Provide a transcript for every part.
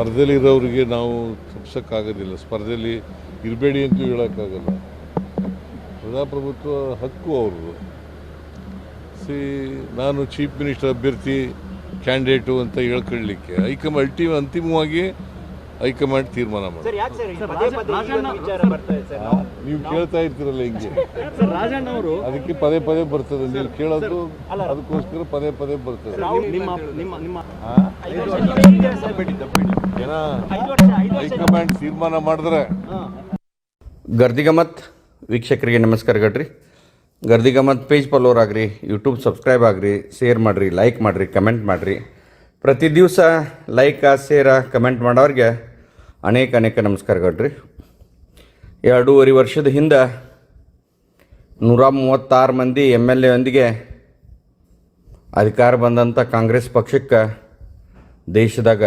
ಸ್ಪರ್ಧೆಯಲ್ಲಿ ಇರೋರಿಗೆ ನಾವು ತಪ್ಸೋಕ್ಕಾಗೋದಿಲ್ಲ. ಸ್ಪರ್ಧೆಯಲ್ಲಿ ಇರಬೇಡಿ ಅಂತೂ ಹೇಳೋಕ್ಕಾಗಲ್ಲ. ಪ್ರಜಾಪ್ರಭುತ್ವ ಹಕ್ಕು ಅವ್ರದ್ದು. ಸಿ ನಾನು ಚೀಫ್ ಮಿನಿಸ್ಟರ್ ಅಭ್ಯರ್ಥಿ ಕ್ಯಾಂಡಿಡೇಟು ಅಂತ ಹೇಳ್ಕೊಳ್ಳಿಕ್ಕೆ ಹೈಕಮಾಂಡ್ ಅಲ್ಟಿಮ್ ಅಂತಿಮವಾಗಿ ಹೈಕಮಾಂಡ್ ತೀರ್ಮಾನ ಮಾಡಿ ಸರ್ ಯಾಕೆ ಸರ್ ಪದೇ ಪದೇ ವಿಚಾರ ಬರ್ತಾ ಸರ್ ನೀವು ಕೇಳ್ತಾ ಇರ್ತೀರಲ್ಲ ಹಿಂಗೆ. ಸರ್ ರಾಜಣ್ಣ ಅವರು ಅದಕ್ಕೆ ಪದೇ ಪದೇ ಬರ್ತದೆ. ನೀವು ಕೇಳೋದು ಅದಕ್ಕೋಸ್ಕರ ಪದೇ ಪದೇ ಬರ್ತದೆ. ಹೈಕಮಾಂಡ್ ತೀರ್ಮಾನ ಮಾಡಿದ್ರೆ. ಗರ್ದಿಗಮತ್ ವೀಕ್ಷಕರಿಗೆ ನಮಸ್ಕಾರ ಗಡ್ರಿ. ಗರ್ದಿಗಮತ್ ಪೇಜ್ ಫಾಲೋರ್ ಆಗ್ರಿ ಯೂಟ್ಯೂಬ್ ಸಬ್ಸ್ಕ್ರೈಬ್ ಆಗ್ರಿ ಶೇರ್ ಮಾಡಿರಿ ಲೈಕ್ ಮಾಡ್ರಿ ಕಮೆಂಟ್ ಮಾಡಿರಿ. ಪ್ರತಿ ದಿವಸ ಲೈಕ ಶೇರ ಕಮೆಂಟ್ ಮಾಡೋರಿಗೆ ಅನೇಕ ಅನೇಕ ನಮಸ್ಕಾರ ಗಡ್ರಿ. ಎರಡೂವರೆ ವರ್ಷದ ಹಿಂದೆ ನೂರ ಮೂವತ್ತಾರು ಮಂದಿ ಎಂ ಎಲ್ ಎಂದಿಗೆ ಅಧಿಕಾರ ಬಂದಂಥ ಕಾಂಗ್ರೆಸ್ ಪಕ್ಷಕ್ಕೆ ದೇಶದಾಗ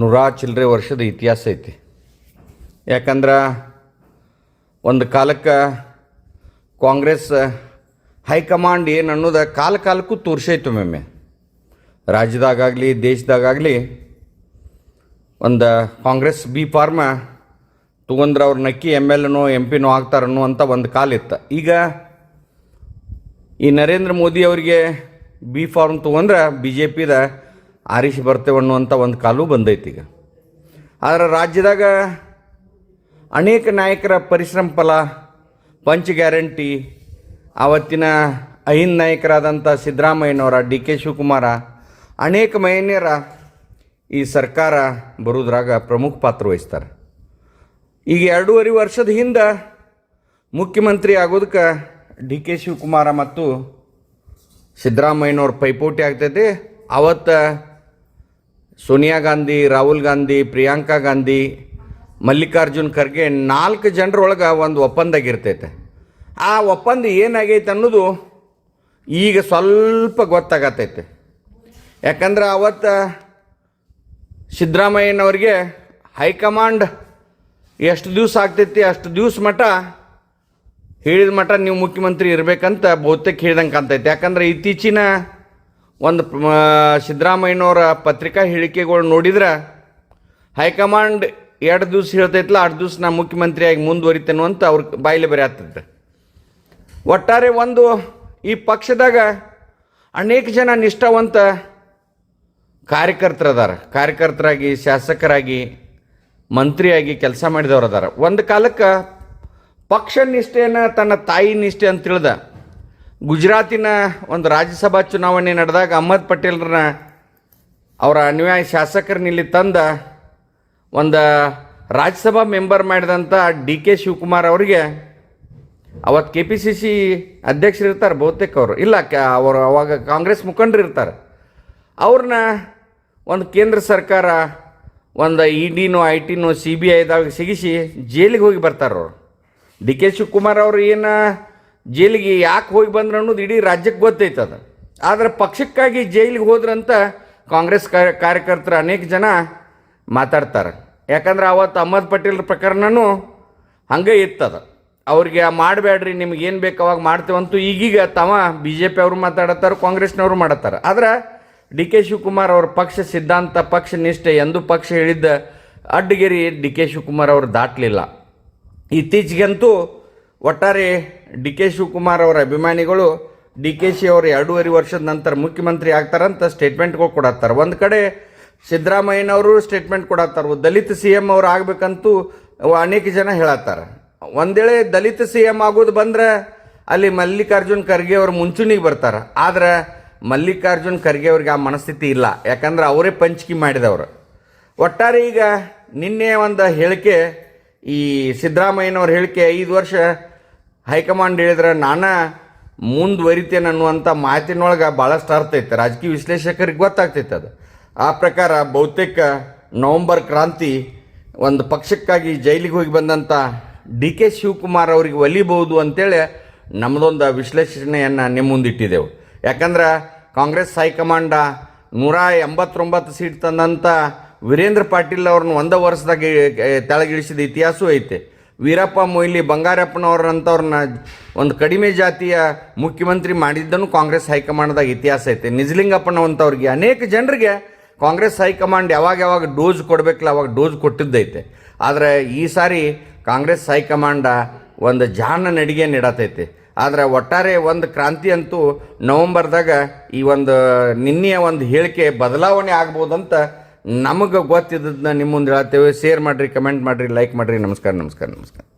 ನೂರಾ ಚಿಲ್ಲರೆ ವರ್ಷದ ಇತಿಹಾಸ ಐತಿ. ಯಾಕಂದ್ರೆ ಒಂದು ಕಾಲಕ್ಕೆ ಕಾಂಗ್ರೆಸ್ ಹೈಕಮಾಂಡ್ ಏನು ಅನ್ನೋದು ಕಾಲ ಕಾಲಕ್ಕೂ ತೋರಿಸೈತು ಒಮ್ಮೊಮ್ಮೆ. ರಾಜ್ಯದಾಗಲಿ ದೇಶದಾಗಲಿ ಒಂದು ಕಾಂಗ್ರೆಸ್ ಬಿ ಫಾರ್ಮ ತೊಗೊಂಡ್ರೆ ಅವ್ರ ನಕ್ಕಿ ಎಂ ಎಲ್ ಎನೋ ಎಂ ಪಿನೋ ಆಗ್ತಾರೆ ಅಂತ ಒಂದು ಕಾಲ ಇತ್ತು. ಈಗ ಈ ನರೇಂದ್ರ ಮೋದಿ ಅವರಿಗೆ ಬಿ ಫಾರ್ಮ್ ತೊಗೊಂಡ್ರೆ ಬಿ ಜೆ ಪಿದ ಆರಿಸಿ ಬರ್ತೇವೆ ಅನ್ನುವಂಥ ಒಂದು ಕಾಲು ಬಂದೈತಿ ಈಗ. ಆದರೆ ರಾಜ್ಯದಾಗ ಅನೇಕ ನಾಯಕರ ಪರಿಶ್ರಮ ಫಲ, ಪಂಚ್ ಗ್ಯಾರಂಟಿ, ಆವತ್ತಿನ ಅಹಿಂದ ನಾಯಕರಾದಂಥ ಸಿದ್ದರಾಮಯ್ಯನವರ, ಡಿ ಕೆ ಶಿವಕುಮಾರ, ಅನೇಕ ಮಹಿಳೆಯರ ಈ ಸರ್ಕಾರ ಬರೋದ್ರಾಗ ಪ್ರಮುಖ ಪಾತ್ರ ವಹಿಸ್ತಾರೆ. ಈಗ ಎರಡೂವರೆ ವರ್ಷದ ಹಿಂದೆ ಮುಖ್ಯಮಂತ್ರಿ ಆಗೋದಕ್ಕೆ ಡಿ ಕೆ ಶಿವಕುಮಾರ ಮತ್ತು ಸಿದ್ದರಾಮಯ್ಯನವ್ರ ಪೈಪೋಟಿ ಆಗ್ತೈತಿ. ಅವತ್ತು ಸೋನಿಯಾ ಗಾಂಧಿ, ರಾಹುಲ್ ಗಾಂಧಿ, ಪ್ರಿಯಾಂಕಾ ಗಾಂಧಿ, ಮಲ್ಲಿಕಾರ್ಜುನ್ ಖರ್ಗೆ ನಾಲ್ಕು ಜನರೊಳಗೆ ಒಂದು ಒಪ್ಪಂದ ಆಗಿರ್ತೈತೆ ಆ ಒಪ್ಪಂದ ಏನಾಗೈತೆ ಅನ್ನೋದು ಈಗ ಸ್ವಲ್ಪ ಗೊತ್ತಾಗತ್ತೈತೆ ಯಾಕಂದ್ರೆ ಅವತ್ತು ಸಿದ್ದರಾಮಯ್ಯನವ್ರಿಗೆ ಹೈಕಮಾಂಡ್ ಎಷ್ಟು ದಿವಸ ಆಗ್ತೈತಿ, ಅಷ್ಟು ದಿವಸ ಮಟ್ಟ ಹೇಳಿದ ಮಟ್ಟ ನೀವು ಮುಖ್ಯಮಂತ್ರಿ ಇರಬೇಕಂತ ಬಹುತೇಕ ಹೇಳ್ದಂಗೆ ಕಾಣ್ತೈತೆ. ಯಾಕಂದ್ರೆ ಇತ್ತೀಚಿನ ಒಂದು ಸಿದ್ದರಾಮಯ್ಯನವರ ಪತ್ರಿಕಾ ಹೇಳಿಕೆಗಳು ನೋಡಿದ್ರೆ, ಹೈಕಮಾಂಡ್ ಎರಡು ದಿವಸ ಹೇಳ್ತೈತಲ್ಲ ಆರು ದಿವಸ ನಾ ಮುಖ್ಯಮಂತ್ರಿಯಾಗಿ ಮುಂದುವರಿತೇನು ಅಂತ ಅವ್ರ ಬಾಯಿಲೆ ಬರೀ ಆಗ್ತದೆ ಒಟ್ಟಾರೆ ಒಂದು ಈ ಪಕ್ಷದಾಗ ಅನೇಕ ಜನ ನಿಷ್ಠಾವಂತ ಕಾರ್ಯಕರ್ತರದಾರ. ಕಾರ್ಯಕರ್ತರಾಗಿ, ಶಾಸಕರಾಗಿ, ಮಂತ್ರಿಯಾಗಿ ಕೆಲಸ ಮಾಡಿದವರು ಅದಾರ ಒಂದು ಕಾಲಕ್ಕೆ ಪಕ್ಷ ನಿಷ್ಠೆಯನ್ನು ತನ್ನ ತಾಯಿ ನಿಷ್ಠೆ ಅಂತ ತಿಳಿದ. ಗುಜರಾತಿನ ಒಂದು ರಾಜ್ಯಸಭಾ ಚುನಾವಣೆ ನಡೆದಾಗ ಅಹ್ಮದ್ ಪಟೇಲ್ರನ್ನ ಅವರ ಅನ್ಯಾಯ ಶಾಸಕರನ್ನ ಇಲ್ಲಿ ತಂದ ಒಂದು ರಾಜ್ಯಸಭಾ ಮೆಂಬರ್ ಮಾಡಿದಂಥ ಡಿ ಕೆ ಶಿವಕುಮಾರ್ ಅವರಿಗೆ ಅವತ್ತು ಕೆ ಪಿ ಸಿ ಸಿ ಅಧ್ಯಕ್ಷರು ಇರ್ತಾರೆ ಬಹುತೇಕ ಅವರು. ಇಲ್ಲ, ಕ ಅವರು ಅವಾಗ ಕಾಂಗ್ರೆಸ್ ಮುಖಂಡರು ಇರ್ತಾರೆ. ಅವ್ರನ್ನ ಒಂದು ಕೇಂದ್ರ ಸರ್ಕಾರ ಒಂದು ಇ ಡಿನೋ ಐ ಟಿನೋ ಸಿ ಬಿ ಐದಾಗ ಸಿಗಿಸಿ ಜೈಲಿಗೆ ಹೋಗಿ ಬರ್ತಾರೆ ಅವರು. ಡಿ ಕೆ ಶಿವಕುಮಾರ್ ಅವರು ಏನು ಜೈಲಿಗೆ ಯಾಕೆ ಹೋಗಿ ಬಂದ್ರು ಅನ್ನೋದು ಇಡೀ ರಾಜ್ಯಕ್ಕೆ ಗೊತ್ತೈತೆ ಅದು. ಆದರೆ ಪಕ್ಷಕ್ಕಾಗಿ ಜೈಲಿಗೆ ಹೋದ್ರಂತ ಕಾಂಗ್ರೆಸ್ ಕಾರ್ಯ, ಕಾರ್ಯಕರ್ತರು ಅನೇಕ ಜನ ಮಾತಾಡ್ತಾರೆ. ಯಾಕಂದ್ರೆ ಅವತ್ತು ಅಹಮದ್ ಪಟೇಲ್ ಪ್ರಕರಣನೂ ಹಂಗೆ ಇತ್ತದ. ಅವ್ರಿಗೆ ಮಾಡಬೇಡ್ರಿ ನಿಮ್ಗೆ ಏನು ಬೇಕು ಅವಾಗ ಮಾಡ್ತೇವಂತೂ ಈಗೀಗ ತಾವ ಬಿ ಜೆ ಪಿ ಅವರು ಮಾತಾಡತ್ತಾರೆ ಕಾಂಗ್ರೆಸ್ನವರು ಮಾಡತ್ತಾರ ಆದ್ರೆ ಡಿ ಕೆ ಶಿವಕುಮಾರ್ ಅವ್ರ ಪಕ್ಷ ಸಿದ್ಧಾಂತ ಪಕ್ಷ ನಿಷ್ಠೆ ಎಂದು ಪಕ್ಷ ಹೇಳಿದ್ದ ಅಡ್ಡಗೆರಿ ಡಿ ಕೆ ಶಿವಕುಮಾರ್ ಅವರು ದಾಟಲಿಲ್ಲ. ಇತ್ತೀಚೆಗಂತೂ ಒಟ್ಟಾರೆ ಡಿ ಕೆ ಶಿವಕುಮಾರ್ ಅವರ ಅಭಿಮಾನಿಗಳು ಡಿ ಕೆ ಶಿ ಅವರು ಎರಡೂವರೆ ವರ್ಷದ ನಂತರ ಮುಖ್ಯಮಂತ್ರಿ ಆಗ್ತಾರಂತ ಸ್ಟೇಟ್ಮೆಂಟ್ಗಳು ಕೊಡತ್ತಾರೆ. ಒಂದು ಕಡೆ ಸಿದ್ದರಾಮಯ್ಯನವರು ಸ್ಟೇಟ್ಮೆಂಟ್ ಕೊಡತ್ತಾರ. ದಲಿತ ಸಿ ಎಂ ಅವ್ರು ಆಗ್ಬೇಕಂತೂ ಅನೇಕ ಜನ ಹೇಳತ್ತಾರ. ಒಂದೇಳೆ ದಲಿತ ಸಿ ಎಂ ಆಗೋದು ಬಂದ್ರೆ ಅಲ್ಲಿ ಮಲ್ಲಿಕಾರ್ಜುನ್ ಖರ್ಗೆ ಅವರು ಮುಂಚೂಣಿಗೆ ಬರ್ತಾರೆ. ಆದರೆ ಮಲ್ಲಿಕಾರ್ಜುನ್ ಖರ್ಗೆ ಅವ್ರಿಗೆ ಆ ಮನಸ್ಥಿತಿ ಇಲ್ಲ. ಯಾಕಂದ್ರೆ ಅವರೇ ಪಂಚಿಕೆ ಮಾಡಿದವರು. ಒಟ್ಟಾರೆ ಈಗ ನಿನ್ನೆ ಒಂದು ಹೇಳಿಕೆ ಈ ಸಿದ್ದರಾಮಯ್ಯನವ್ರ ಹೇಳಿಕೆ ಐದು ವರ್ಷ ಹೈಕಮಾಂಡ್ ಹೇಳಿದ್ರೆ, ನಾನು ಮುಂದುವರಿತೇನೆ ಅನ್ನುವಂಥ ಮಾತಿನೊಳಗೆ ಭಾಳಷ್ಟು ಅರ್ಥ ಐತೆ. ರಾಜಕೀಯ ವಿಶ್ಲೇಷಕರಿಗೆ ಗೊತ್ತಾಗ್ತೈತೆ ಅದು. ಆ ಪ್ರಕಾರ ಬಹುತೇಕ ನವಂಬರ್ ಕ್ರಾಂತಿ ಒಂದು ಪಕ್ಷಕ್ಕಾಗಿ ಜೈಲಿಗೆ ಹೋಗಿ ಬಂದಂಥ ಡಿ ಕೆ ಶಿವಕುಮಾರ್ ಅವರಿಗೆ ಒಲಿಬಹುದು ಅಂತೇಳಿ ನಮ್ಮದೊಂದು ವಿಶ್ಲೇಷಣೆಯನ್ನು ನಿಮ್ಮ ಮುಂದಿಟ್ಟಿದ್ದೆವು ಯಾಕಂದ್ರೆ ಕಾಂಗ್ರೆಸ್ ಹೈಕಮಾಂಡ ನೂರ ಎಂಬತ್ತೊಂಬತ್ತು ಸೀಟ್ ತಂದಂಥ ವೀರೇಂದ್ರ ಪಾಟೀಲ್ ಅವ್ರನ್ನ ಒಂದು ವರ್ಷದಾಗ ತೆಳಗಿಳಿಸಿದ ಇತಿಹಾಸವೂ ಐತೆ. ವೀರಪ್ಪ ಮೊಯ್ಲಿ ಬಂಗಾರಪ್ಪನವ್ರಂಥವ್ರನ್ನ ಒಂದು ಕಡಿಮೆ ಜಾತಿಯ ಮುಖ್ಯಮಂತ್ರಿ ಮಾಡಿದ್ದನ್ನು ಕಾಂಗ್ರೆಸ್ ಹೈಕಮಾಂಡ್ದಾಗ ಇತಿಹಾಸ ಐತೆ. ನಿಜಲಿಂಗಪ್ಪನವಂಥವ್ರಿಗೆ ಅನೇಕ ಜನರಿಗೆ ಕಾಂಗ್ರೆಸ್ ಹೈಕಮಾಂಡ್ ಯಾವಾಗ ಯಾವಾಗ ಡೋಸ್ ಕೊಡಬೇಕಲ್ಲ ಅವಾಗ ಡೋಸ್ ಕೊಟ್ಟಿದ್ದೈತೆ. ಆದರೆ ಈ ಸಾರಿ ಕಾಂಗ್ರೆಸ್ ಹೈಕಮಾಂಡ ಒಂದು ಜಾನ ನಡಿಗೆ ನೀಡತೈತಿ. ಆದರೆ ಒಟ್ಟಾರೆ ಒಂದು ಕ್ರಾಂತಿ ಅಂತೂ ನವಂಬರ್ದಾಗ ಈ ಒಂದು ನಿನ್ನೆಯ ಒಂದು ಹೇಳಿಕೆ ಬದಲಾವಣೆ ಆಗ್ಬೋದಂತ ನಮಗೆ ಗೊತ್ತಿದ್ದದನ್ನ ನಿಮ್ಮ ಮುಂದೆ ಹೇಳ್ತೇವೆ. ಶೇರ್ ಮಾಡಿರಿ ಕಮೆಂಟ್ ಮಾಡಿರಿ ಲೈಕ್ ಮಾಡಿರಿ. ನಮಸ್ಕಾರ ನಮಸ್ಕಾರ ನಮಸ್ಕಾರ.